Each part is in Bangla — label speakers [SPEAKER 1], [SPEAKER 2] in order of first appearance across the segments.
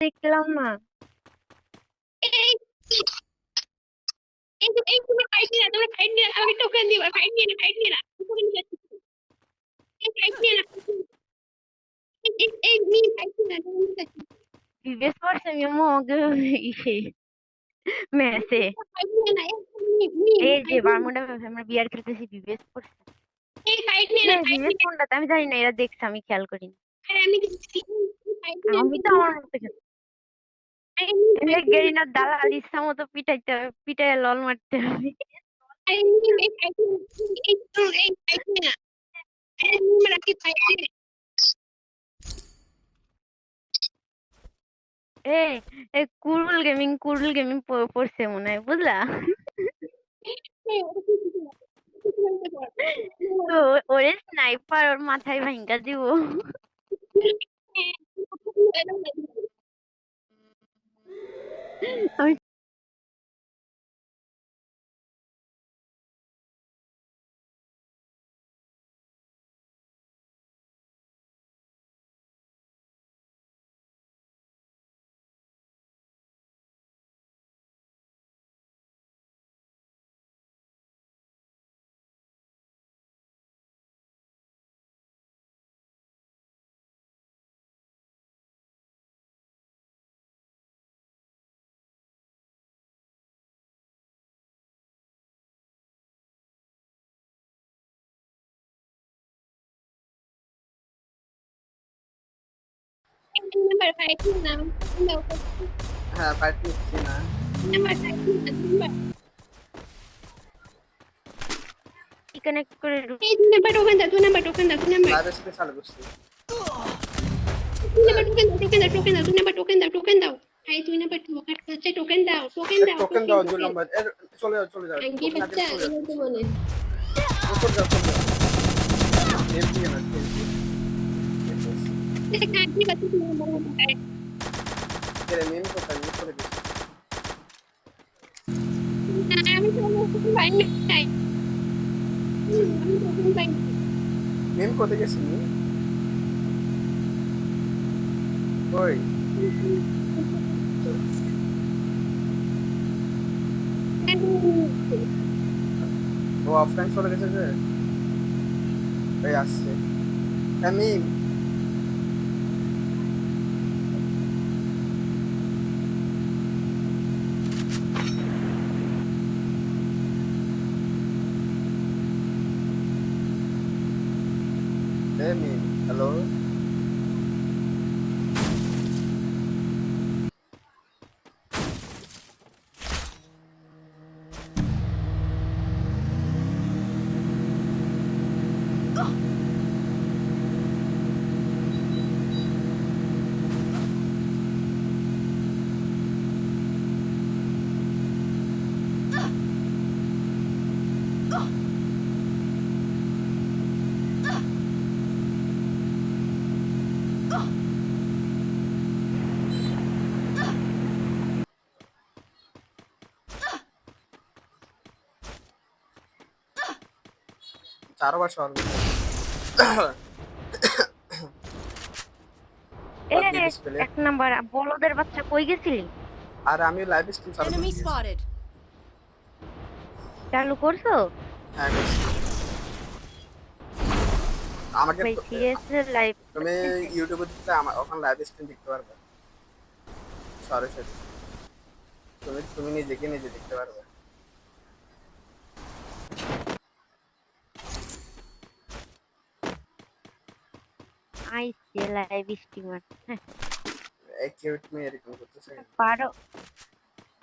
[SPEAKER 1] দেখলাম না।
[SPEAKER 2] এই
[SPEAKER 1] আমি জানি না, এরা দেখছে, আমি খেয়াল করিনি।
[SPEAKER 2] আমি
[SPEAKER 1] তো আমার মতো
[SPEAKER 2] আরে মি
[SPEAKER 1] এমনি গেরিনার দালাল ইচ্ছা মতো পিটাইতে হবে পিটাই লল মারতে হবে
[SPEAKER 2] এই
[SPEAKER 1] কুরুল গেমিং কুরুল গেমিং পড়ছে মনে হয় বুঝলা ওরে স্নাইপার ওর মাথায় ভাঙ্গা দিব 嗯，
[SPEAKER 2] নাম্বার ফাইভ নাম
[SPEAKER 3] হ্যাঁ ফাইট নিচ্ছি না
[SPEAKER 2] নাম্বার ফাইভ নাম্বার
[SPEAKER 1] কানেক্ট করে ঢুক-
[SPEAKER 2] এই দুই নাম্বার টোকেন দাও দুই নাম্বার টোকেন দাও দুই নাম্বার
[SPEAKER 3] লাইভ স্ক্রিন চালু করছি
[SPEAKER 2] দুই নাম্বার টোকেন দাও টোকেন দাও টোকেন দাও দুই নাম্বার টোকেন দাও টোকেন দাও এই দুই নাম্বার টোকেন হচ্ছে টোকেন দাও টোকেন দাও
[SPEAKER 3] টোকেন দাও দুই নম্বর এর চলে যাও চলে যাও
[SPEAKER 2] আঙ্গি
[SPEAKER 3] token
[SPEAKER 2] বাচ্চা
[SPEAKER 3] আগে চলে
[SPEAKER 2] এই তো বলে
[SPEAKER 3] যাও চলে যাও চলে যাও তেল দিয়ে না তেল দিয়ে
[SPEAKER 2] দেখা আঙ্গি বাচ্চা দুই নাম্বার টোকেন
[SPEAKER 3] তেল মেন কোথায় নিয়ে চলে গেছে
[SPEAKER 2] আমি তো টোকেন পাই নাই আমি টোকেন পাই
[SPEAKER 3] মেন কোথায় গেছে মেন ওই ও অফলাইন চলে গেছে যে এই আসছে হ্যাঁ মিম হ্যাঁ মিম হ্যালো চারবার শহর
[SPEAKER 1] এ
[SPEAKER 3] বাদ দিয়ে display।
[SPEAKER 1] এক নাম্বার বলদের বাচ্চা কই গেছিলি?
[SPEAKER 3] আর আমি লাইভ স্ট্রিম চালু
[SPEAKER 1] চালু করছ?
[SPEAKER 3] হ্যাঁ আমাকে
[SPEAKER 1] লাইভ
[SPEAKER 3] তুমি ইউটিউবে দিতে আমার ওখানে লাইভ স্ট্রিম দেখতে পারবে। সরাসরি তুমি তুমি নিজেকে নিজে দেখতে পারবে।
[SPEAKER 1] আইছে লাইভ স্ট্রিমার
[SPEAKER 3] অ্যাকিউট মি এরকম করতেছে
[SPEAKER 1] পারো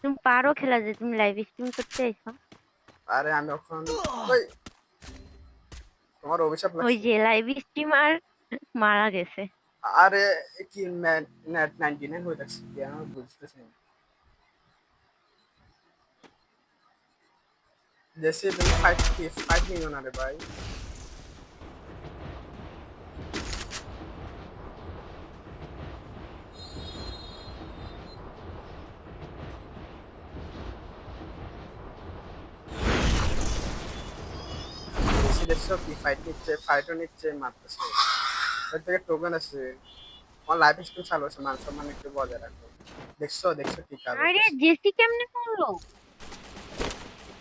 [SPEAKER 1] তুমি পারো খেলা যে তুমি লাইভ স্ট্রিম করতে এসো।
[SPEAKER 3] আরে আমি এখন ওই তোমার অভিশাপ
[SPEAKER 1] ওই যে লাইভ স্ট্রিমার মারা গেছে।
[SPEAKER 3] আরে কি নেট 99 হয়ে যাচ্ছে কি আমি বুঝতেছি না। দেশে তুমি ফাইট কি ফাইট নিও না রে ভাই। কি ফাইট নিচ্ছে ফাইটও নিচ্ছে মারতেছে। এর থেকে টোকেন আছে। আমার লাইফ স্কিল চালু আছে মান সম্মান একটু বজায় রাখো দেখছ দেখছ কি কাজ
[SPEAKER 1] আরে জেসি কেমনে করল?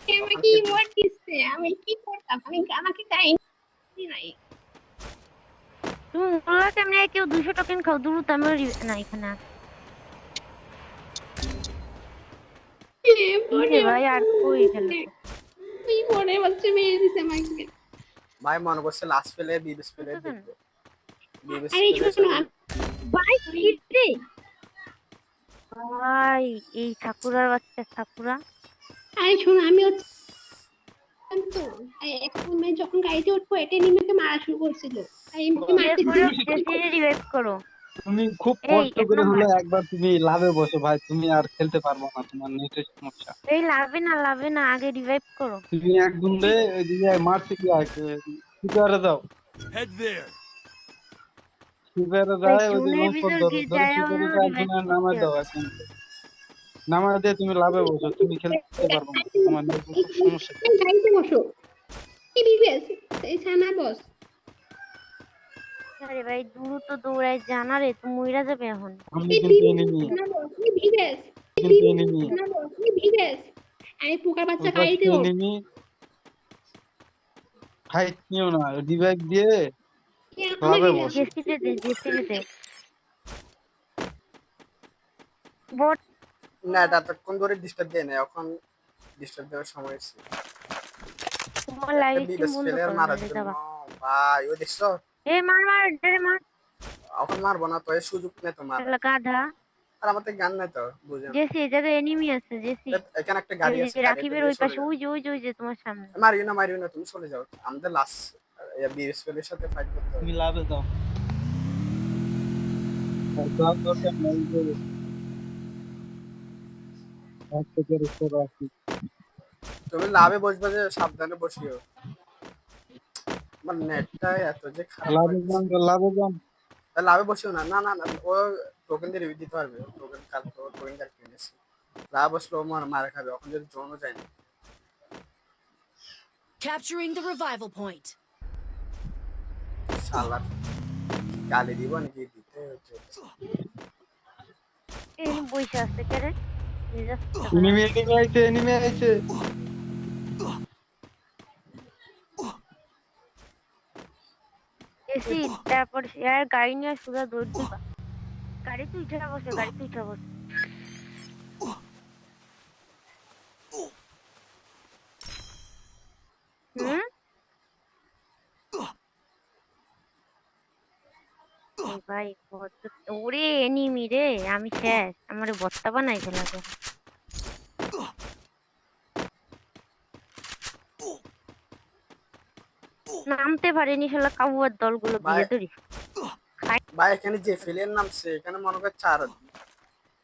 [SPEAKER 2] সে আমাকে ইমোট দিচ্ছে। আমি কি করতাম? আমি আমাকে টাইম নাই।
[SPEAKER 1] তুমি মোল্লা কেমনে কেউ দুশো টোকেন খাও? দ্রুত আমি না এখানে কি ভাই আর কই গেল
[SPEAKER 2] তুই পরে বলছে মেরে দিছে আমাকে।
[SPEAKER 3] ভাই মনে করছে লাস্ট ফেলে বিবিস ফেলে দেখবে। বিবিস
[SPEAKER 2] আরে শোনো
[SPEAKER 1] ভাই কি ভাই এই ঠাকুরার বাচ্চা ঠাকুরা।
[SPEAKER 2] আরে শোনো আমি তো এখন যখন গাড়িতে উঠবো এটা নিমেকে মারা শুরু করছিল। তাই এমনি মারতে
[SPEAKER 1] রিভাইভ করো।
[SPEAKER 4] তুমি খুব কষ্ট করে। হলে একবার তুমি লাভে বসো ভাই তুমি আর খেলতে পারব না তোমার নেটের সমস্যা
[SPEAKER 1] এই লাভে না লাভে না আগে রিভাইভ করো
[SPEAKER 4] তুমি এক গুন্ডে ওইদিকে মারতে কি আছে সুপারে দাও
[SPEAKER 5] Head there.
[SPEAKER 4] সুপারে যায়
[SPEAKER 1] ওই
[SPEAKER 4] লম্পট
[SPEAKER 1] ভিতর
[SPEAKER 4] ধরো ধরো সুপারে
[SPEAKER 1] না,
[SPEAKER 4] যায়
[SPEAKER 1] revive
[SPEAKER 4] একজনের নামায়
[SPEAKER 1] করতে
[SPEAKER 4] দাও এখন নামায় দিয়ে তুমি লাভে বসো তুমি খেলতে পারব না তোমার নেটের সমস্যা
[SPEAKER 2] বসো কি বিবেস এই ছানা বস
[SPEAKER 1] আরে ভাই দ্রুত দৌড়াই জানা রে তুমি মইরা যাবে এখন।
[SPEAKER 4] আমি
[SPEAKER 2] আরে পোকার বাচ্চা
[SPEAKER 4] এনিমি ফাইট নিও না রিভাইভ দিয়ে
[SPEAKER 1] জেসিতে দে জেসিতে দে বট
[SPEAKER 3] না এটা ধরে ডিস্টার্ব দেয় না এখন ডিস্টার্ব দেওয়ার সময় এসেছে
[SPEAKER 1] তোমার লাইভ
[SPEAKER 3] ভাই ও দেখছ?
[SPEAKER 1] এ মার মার ডরে মার।
[SPEAKER 3] এখন মারবো না তো এই সুযোগ নেই তো মার
[SPEAKER 1] শালা গাধা।
[SPEAKER 3] আর আমার তো গান নাই তো বুঝেন
[SPEAKER 1] জেসি এই জায়গায় এনিমি আছে জেসি।
[SPEAKER 3] এখানে একটা গাড়ি আছে
[SPEAKER 1] রাকিবের ওই পাশে ওই যে ওই যে ওই যে তোমার সামনে।
[SPEAKER 3] মারিও না মারিও না তুমি চলে যাও। আমাদের লাস্ট বিএসএল এর সাথে ফাইট করতে হবে।
[SPEAKER 4] তুমি লাভে দাও।
[SPEAKER 3] তুমি লাভে বসবে যে সাবধানে বসিও। আমার নেটটা এত যে খারাপ
[SPEAKER 4] লাভে যান লাভে
[SPEAKER 3] বসিও না না না না ও টোকেন দিয়ে রিভিউ দিতে পারবে টোকেন কাল টোকেন কাল কিনেছি লাভ বসলে ও মার মারা খাবে এখন যদি জোনও যায় না।
[SPEAKER 6] Capturing the revival point.
[SPEAKER 3] শালার গালি দিব নাকি? দিতে হচ্ছে।
[SPEAKER 1] এই বইসা আছে কেরে
[SPEAKER 4] এনিমি এনিমি আইছে এনিমি আইছে।
[SPEAKER 1] জেসি তারপর আর গাড়ি নিয়ে সোজা দৌড় দিবা গাড়ি তুই উঠে বসে গাড়ি তুই উঠে বসে। হুম? ভাই ওরে এনিমি রে আমি শেষ। আমার বত্তা বানাই ফেলাবে নামতে পারেনি শালা কাবুয়ার দলগুলো বিয়ে ধরিস
[SPEAKER 3] ভাই এখানে যে ফিলের নামছে এখানে মনে কর চার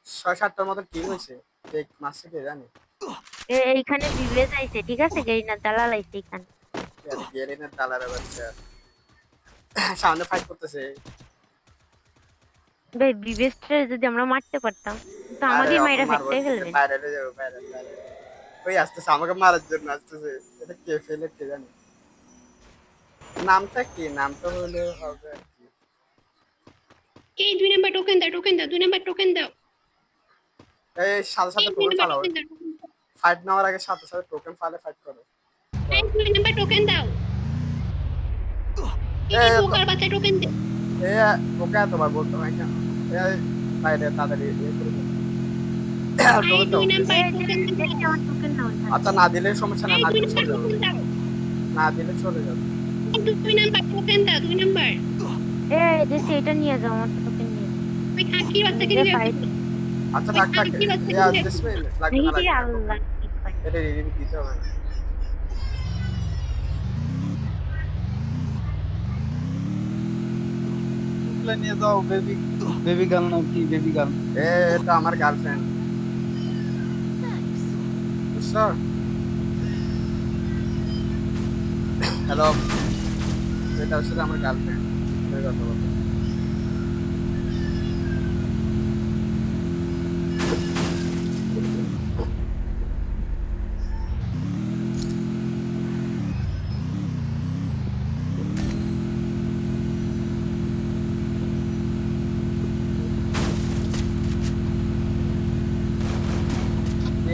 [SPEAKER 3] ছয় সাতটার মতো টিম হয়েছে। কে মাসে কে জানে।
[SPEAKER 1] এ- এইখানে বিবেজ আইছে ঠিক আছে? গেরিনা দালাল আইছে এখানে।
[SPEAKER 3] গেরিনের দালারে বাচ্চা সামনে ফাইট করতেছে।
[SPEAKER 1] ভাই বিবেশটা যদি আমরা মারতে পারতাম তো
[SPEAKER 3] ওকে
[SPEAKER 1] মাইরা ফেলতে ফেলবেন
[SPEAKER 3] বাইরে যাবে বাইরে ওই আসতেছে আমাকে মারার জন্য আসতেছে। এটা কে ফেলে কে জানে। নামটা কি? নামটা হলে হবে
[SPEAKER 2] এই দুই নাম্বার টোকেন দাও টোকেন দাও দুই নাম্বার টোকেন দাও।
[SPEAKER 3] এই সাথে সাথে টোকেন
[SPEAKER 2] দাও।
[SPEAKER 3] ফাইট নেওয়ার আগে সাথে সাথে টোকেন ফালে ফাইট করো।
[SPEAKER 2] এই দুই নাম্বার টোকেন দাও। এই
[SPEAKER 3] এই,
[SPEAKER 2] পোকার বাচ্চা টোকেন দে।
[SPEAKER 3] এ ওকে এতবার বলতে কেন এই বাইরে তাড়াতাড়ি করে। আচ্ছা না দিলে সমস্যা না না দিলে চলে যাবে।
[SPEAKER 2] দুই নাম্বার টোকেন দাও দুই নাম্বার।
[SPEAKER 1] এই দেশে এটা নিয়ে যাও আমার token নিয়ে যাও।
[SPEAKER 2] ওই খাকি বাচ্চাকে
[SPEAKER 1] যে
[SPEAKER 2] নিয়ে
[SPEAKER 3] আচ্ছা
[SPEAKER 2] ওই
[SPEAKER 3] ডাক ডাক
[SPEAKER 2] খাকি বাচ্চাকে
[SPEAKER 3] ইয়া
[SPEAKER 2] নিয়ে
[SPEAKER 3] দিস লাগবে না
[SPEAKER 1] এই
[SPEAKER 3] লাগবে
[SPEAKER 1] আল্লাহ কি পাই।
[SPEAKER 3] এটা রিভিউ দিতে হবে। না
[SPEAKER 4] নিয়ে যাও বেবি বেবি গার্ল নাম কি বেবি গার্ল
[SPEAKER 3] এ এটা আমার গার্লফ্রেন্ড বুঝছ? হ্যালো তার সাথে আমার গার্লফ্রেন্ড কথা বলতো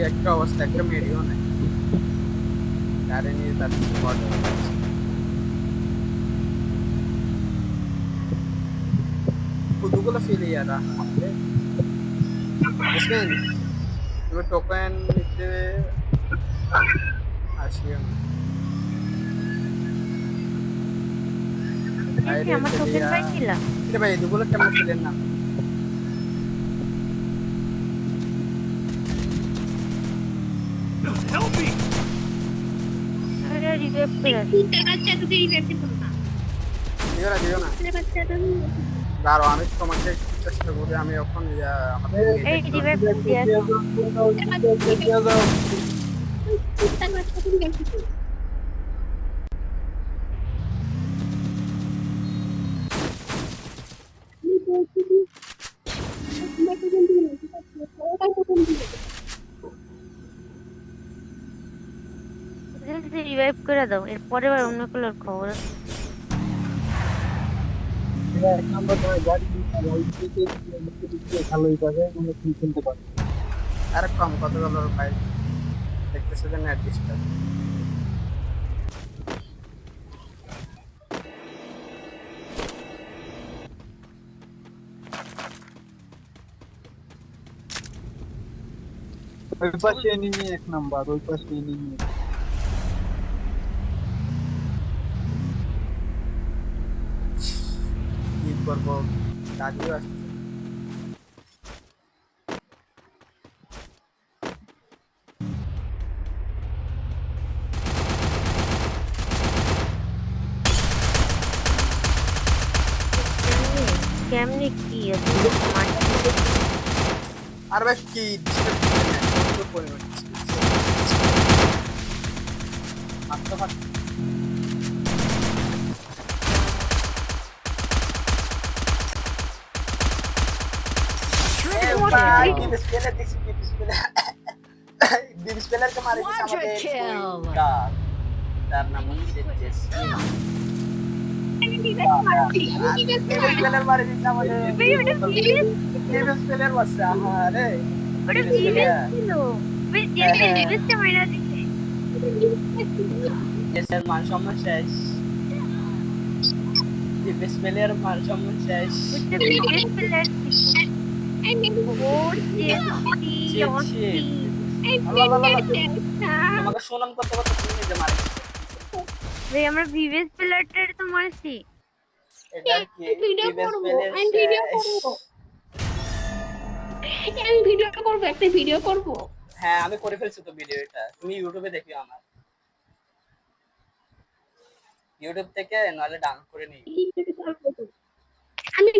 [SPEAKER 3] একটা অবস্থা একটা মেডিও নেই তারে নিয়ে তার বর্ডার কতগুলো ফেলে ইয়ারা বুঝলেন তুমি টোকেন নিতে আসিও না
[SPEAKER 1] এই যে আমার টোকেন পাইছিলাম
[SPEAKER 3] রে ভাই এগুলো কেমন ফেলেন না
[SPEAKER 1] আরে রিভাইভ করে আছে।
[SPEAKER 2] তিনটা বাচ্চা তোকে রিভাইভ দিত না
[SPEAKER 3] দিও না দিও না
[SPEAKER 2] তিনটা বাচ্চা তো
[SPEAKER 3] দাঁড়াও আমি তোমাকে চেষ্টা করি আমি এখন
[SPEAKER 1] রিভাইভ করে দাও এরপরে আবার অন্য কালার খবর আছে।
[SPEAKER 4] এক নম্বর গাড়ি ভালোই পাবে মানে তুমি কিনতে পারো
[SPEAKER 3] আর কম, কত গেল ভাই দেখতেছে যে নেট ডিস্টার্ব
[SPEAKER 4] ওই পাশে এনিমি এক নাম্বার, ওই পাশে এনিমি
[SPEAKER 3] করব কাজও আসছে।
[SPEAKER 1] কেমনে- কি।
[SPEAKER 3] আর ভাই কি ডিস্টার্ব স্পেলার ডিপ স্পেলার কে মারে দিছে
[SPEAKER 6] Quadra
[SPEAKER 3] আমাদের
[SPEAKER 6] kill.
[SPEAKER 3] ওইটা। তার নাম হচ্ছে জেসি ডিপ স্পেলার মারে দিছে আমাদের
[SPEAKER 1] ভাই, ওটা serious?
[SPEAKER 3] ডিপ স্পেলার মারছে আহারে
[SPEAKER 1] ওটা
[SPEAKER 3] Serious
[SPEAKER 1] serious
[SPEAKER 3] player?
[SPEAKER 1] ছিল। ভাই, যে
[SPEAKER 3] হ্যাঁ, হ্যাঁ।
[SPEAKER 1] serious টা মাইরা দিছে।
[SPEAKER 3] এসের মান সম্মান শেষ ডিপ স্পেলার মান সম্মান শেষ
[SPEAKER 1] ওটা serious player ছিল। ওর জেসি,
[SPEAKER 3] Shit,
[SPEAKER 1] অসি।
[SPEAKER 3] shit. আল্লাহ, আল্লাহ, আল্লাহ। তোমাকে সুনাম করতে করতে তুমি নিজে মারে
[SPEAKER 1] ভাই আমরা ভিভিএস প্লেয়ারটার তো মারছি
[SPEAKER 3] এটা কি
[SPEAKER 2] ভিডিও
[SPEAKER 3] ডিপ
[SPEAKER 2] করব আমি ভিডিও
[SPEAKER 3] শেষ।
[SPEAKER 2] আমি ভিডিও করব একটা ভিডিও করব
[SPEAKER 3] হ্যাঁ আমি করে ফেলছি তো ভিডিওটা তুমি ইউটিউবে দেখি আমার ইউটিউব থেকে নাহলে ডাউনলোড করে নিই
[SPEAKER 2] আমি